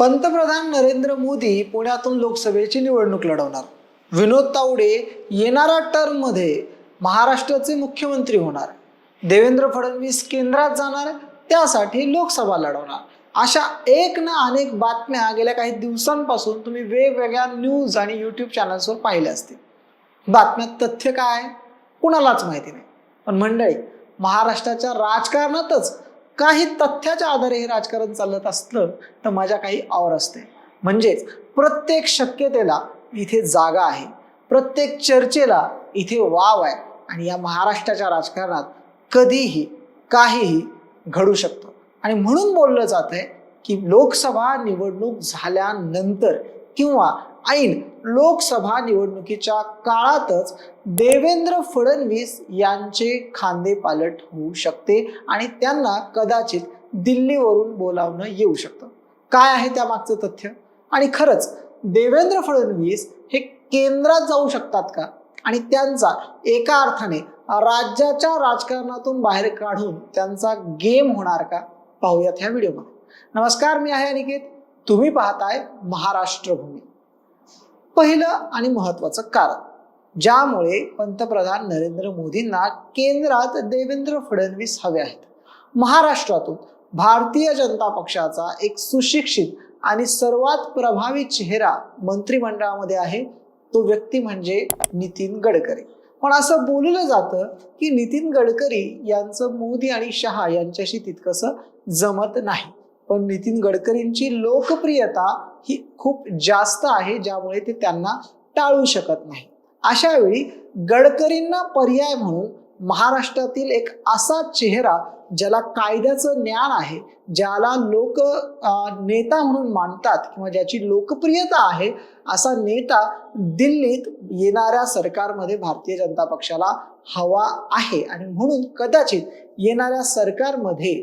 पंतप्रधान नरेंद्र मोदी पुण्यातून लोकसभेची निवडणूक लढवणार. विनोद तावडे येणाऱ्या टर्ममध्ये महाराष्ट्राचे मुख्यमंत्री होणार. देवेंद्र फडणवीस केंद्रात जाणार त्यासाठी लोकसभा लढवणार. अशा एक ना अनेक बातम्या गेल्या काही दिवसांपासून तुम्ही वेगवेगळ्या न्यूज आणि यूट्यूब चॅनल्सवर पाहिल्या असतील. बातम्यात तथ्य काय? कुणालाच माहिती नाही. पण मंडळी महाराष्ट्राच्या राजकारणातच काही तथ्याच्या आधारे हे राजकारण चालत असलं तर माझ्या काही आवर असते. म्हणजेच प्रत्येक शक्यतेला इथे जागा आहे. प्रत्येक चर्चेला इथे वाव आहे. आणि या महाराष्ट्राच्या राजकारणात कधीही काहीही घडू शकतं. आणि म्हणून बोललं जात आहे की लोकसभा निवडणूक झाल्यानंतर किंवा ऐन लोकसभा निवडणुकीच्या काळातच देवेंद्र फडणवीस यांचे खांदे पालट होऊ शकते आणि त्यांना कदाचित दिल्लीवरून बोलावणं येऊ शकतं. काय आहे त्या मागचं तथ्य? आणि खरंच देवेंद्र फडणवीस हे केंद्रात जाऊ शकतात का? आणि त्यांचा एका अर्थाने राज्याच्या राजकारणातून बाहेर काढून त्यांचा गेम होणार का? पाहूयात ह्या व्हिडिओमध्ये. नमस्कार मी आहे अनिकेत. तुम्ही पाहताय महाराष्ट्र भूमी पहिलं आणि महत्वाचं कारण. ज्यामुळे पंतप्रधान नरेंद्र मोदींना केंद्रात देवेंद्र फडणवीस हवे आहेत. महाराष्ट्रातून भारतीय जनता पक्षाचा एक सुशिक्षित आणि सर्वात प्रभावी चेहरा मंत्रिमंडळामध्ये आहे तो व्यक्ती म्हणजे नितीन गडकरी. पण असं बोललं जातं की नितीन गडकरी यांचं मोदी आणि शहा यांच्याशी तितकंसं जमत नाही. पण नितीन गडकरींची लोकप्रियता ही खूप जास्त आहे ज्यामुळे ते त्यांना टाळू शकत नाही. अशा वेळी गडकरींना पर्याय म्हणून महाराष्ट्रातील एक असा चेहरा ज्याला कायद्याचं ज्ञान आहे ज्याला लोक नेता म्हणून मानतात किंवा ज्याची लोकप्रियता आहे असा नेता दिल्लीत येणाऱ्या सरकारमध्ये भारतीय जनता पक्षाला हवा आहे. आणि म्हणून कदाचित येणाऱ्या सरकारमध्ये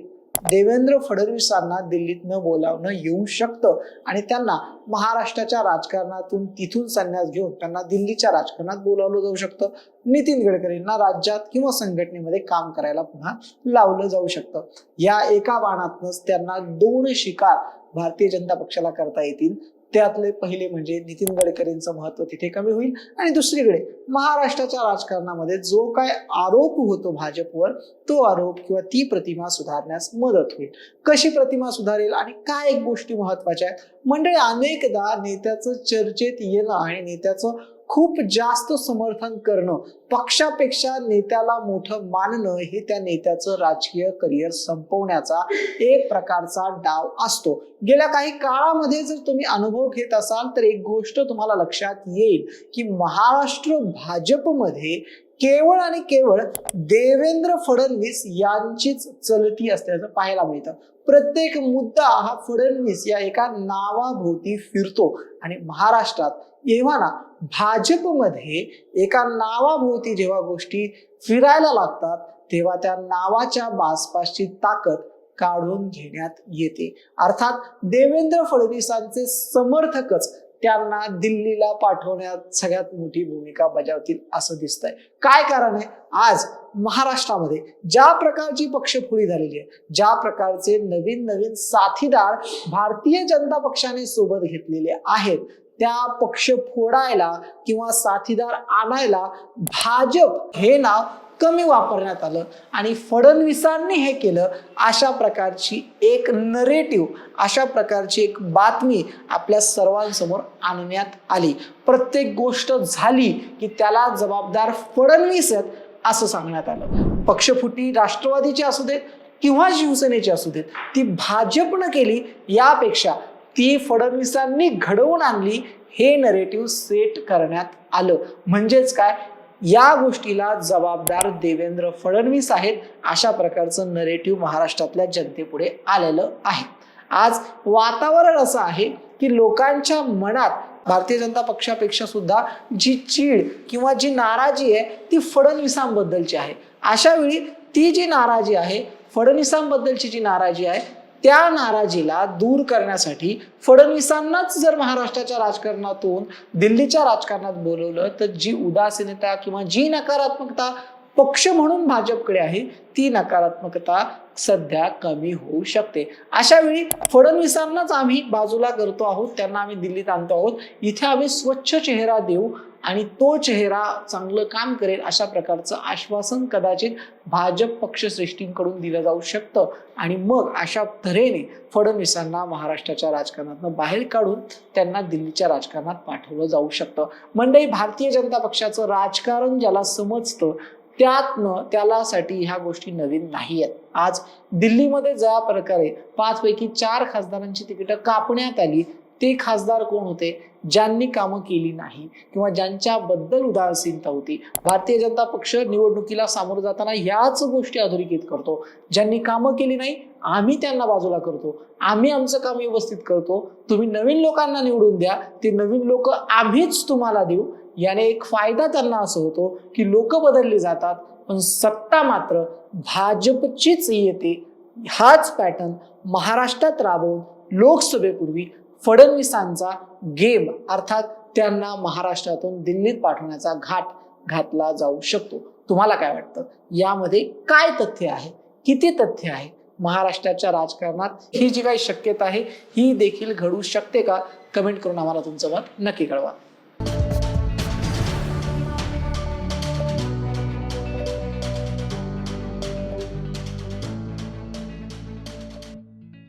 देवेंद्र फडणवीसांना दिल्लीतनं बोलावणं येऊ शकतं. आणि त्यांना महाराष्ट्राच्या राजकारणातून तिथून संन्यास घेऊन त्यांना दिल्लीच्या राजकारणात बोलावलं जाऊ शकतं. नितीन गडकरींना राज्यात किंवा संघटनेमध्ये काम करायला पुन्हा लावलं जाऊ शकतं. या एका बाणातनच त्यांना दोन शिकार भारतीय जनता पक्षाला करता येतील. त्यातले पहिले म्हणजे नितीन गडकरींचं महत्त्व तिथे कमी होईल. आणि दुसरीकडे महाराष्ट्राच्या राजकारणामध्ये जो काय आरोप होतो भाजपवर तो आरोप किंवा ती प्रतिमा सुधारण्यास मदत होईल. कशी प्रतिमा सुधारेल आणि काय एक गोष्टी महत्त्वाच्या आहेत? मंडळी अनेकदा नेत्याचं चर्चेत येणं आणि नेत्याचं खूप जास्त समर्थन करणं पक्षापेक्षा नेत्याला मोठं मानणं हे त्या नेत्याचं राजकीय करिअर संपवण्याचा एक प्रकारचा डाव असतो. गेल्या काही काळामध्ये जर तुम्ही अनुभव घेत असाल तर एक गोष्ट तुम्हाला लक्षात येईल की महाराष्ट्र भाजपमध्ये केवळ आणि केवळ देवेंद्र फडणवीस यांचीच चलती असल्याचं पाहायला मिळतं. प्रत्येक मुद्दा हा फडणवीस या एका नावाभोवती फिरतो. आणि महाराष्ट्रात जेव्हा ना भाजपमध्ये एका नावाभोवती जेव्हा गोष्टी फिरायला लागतात तेव्हा त्या नावाच्या बासपासची ताकद काढून घेण्यात येते. अर्थात देवेंद्र फडणवीसांचे समर्थकच त्यांना दिल्लीला पाठवण्यात सगळ्यात मोठी भूमिका बजावतील असं दिसतंय. काय कारण आहे? आज महाराष्ट्रामध्ये ज्या प्रकारची पक्षफोडी झालेली आहे ज्या प्रकारचे नवीन नवीन साथीदार भारतीय जनता पक्षाने सोबत घेतलेले आहेत त्या पक्ष फोडायला किंवा साथीदार आणायला भाजप हे नाव कमी वापरण्यात आलं आणि फडणवीसांनी हे केलं अशा प्रकारची एक नरेटिव्ह अशा प्रकारची एक बातमी आपल्या सर्वांसमोर आणण्यात आली. प्रत्येक गोष्ट झाली की त्याला जबाबदार फडणवीस आहेत असं सांगण्यात आलं. पक्षफुटी राष्ट्रवादीची असू देत किंवा शिवसेनेची असू देत ती भाजपनं केली यापेक्षा ती फडणवीसांनी घडवून आणली हे नरेटिव्ह सेट करण्यात आलं. म्हणजेच काय? या गोष्टीला जबाबदार देवेंद्र फडणवीस आहेत अशा प्रकारचं नरेटिव्ह महाराष्ट्रातल्या जनतेपुढे आलेलं आहे. आज वातावरण असं आहे की लोकांच्या मनात भारतीय जनता पक्षापेक्षा सुद्धा जी चीड किंवा जी नाराजी आहे ती फडणवीसांबद्दलची आहे. अशा वेळी ती जी नाराजी आहे फडणवीसांबद्दलची जी नाराजी आहे त्या नाराजीला दूर करण्यासाठी फडणवीसांनाच जर महाराष्ट्राच्या राजकारणातून दिल्लीच्या राजकारणात बोलवलं तर जी उदासीनता किंवा जी नकारात्मकता पक्ष म्हणून भाजपकडे आहे ती नकारात्मकता सध्या कमी होऊ शकते. अशा वेळी फडणवीसांनाच आम्ही बाजूला करतो आहोत त्यांना आम्ही दिल्लीत आणतो आहोत. इथे आम्ही स्वच्छ चेहरा देऊ आणि तो चेहरा चांगलं काम करेल अशा प्रकारचं आश्वासन कदाचित भाजप पक्षश्रेष्ठींकडून दिलं जाऊ शकतं. आणि मग अशा तऱ्हेने फडणवीसांना महाराष्ट्राच्या राजकारणातून बाहेर काढून त्यांना दिल्लीच्या राजकारणात पाठवलं जाऊ शकतं. मंडळी भारतीय जनता पक्षाचं राजकारण ज्याला समजतं त्यातनं त्यालासाठी ह्या गोष्टी नवीन नाही आहेत आज दिल्लीमध्ये ज्या प्रकारे पाचपैकी चार खासदारांची तिकीटं कापण्यात आली ते खासदार कोण होते? ज्यांनी कामं केली नाही किंवा ज्यांच्याबद्दल उदासीनता होती. भारतीय जनता पक्ष निवडणुकीला सामोरं जाताना ह्याच गोष्टी अधोरेखित करतो. ज्यांनी कामं केली नाही आम्ही त्यांना बाजूला करतो. आम्ही आमचं काम व्यवस्थित करतो. तुम्ही नवीन लोकांना निवडून द्या. ते नवीन लोक आम्हीच तुम्हाला देऊ. याने एक फायदा त्यांना असं होतो की लोक बदलली जातात. पण सत्ता मात्र भाजपचीच येते. हाच पॅटर्न महाराष्ट्रात राबवून लोकसभेपूर्वी फडणवीसांचा गेम अर्थात त्यांना महाराष्ट्रातून दिल्लीत पाठवण्याचा घाट घातला जाऊ शकतो. तुम्हाला काय वाटतं? यामध्ये काय तथ्य आहे? किती तथ्य आहे? महाराष्ट्राच्या राजकारणात ही जी काही शक्यता आहे ही देखील घडू शकते का? कमेंट करून आम्हाला तुमचं मत नक्की कळवा.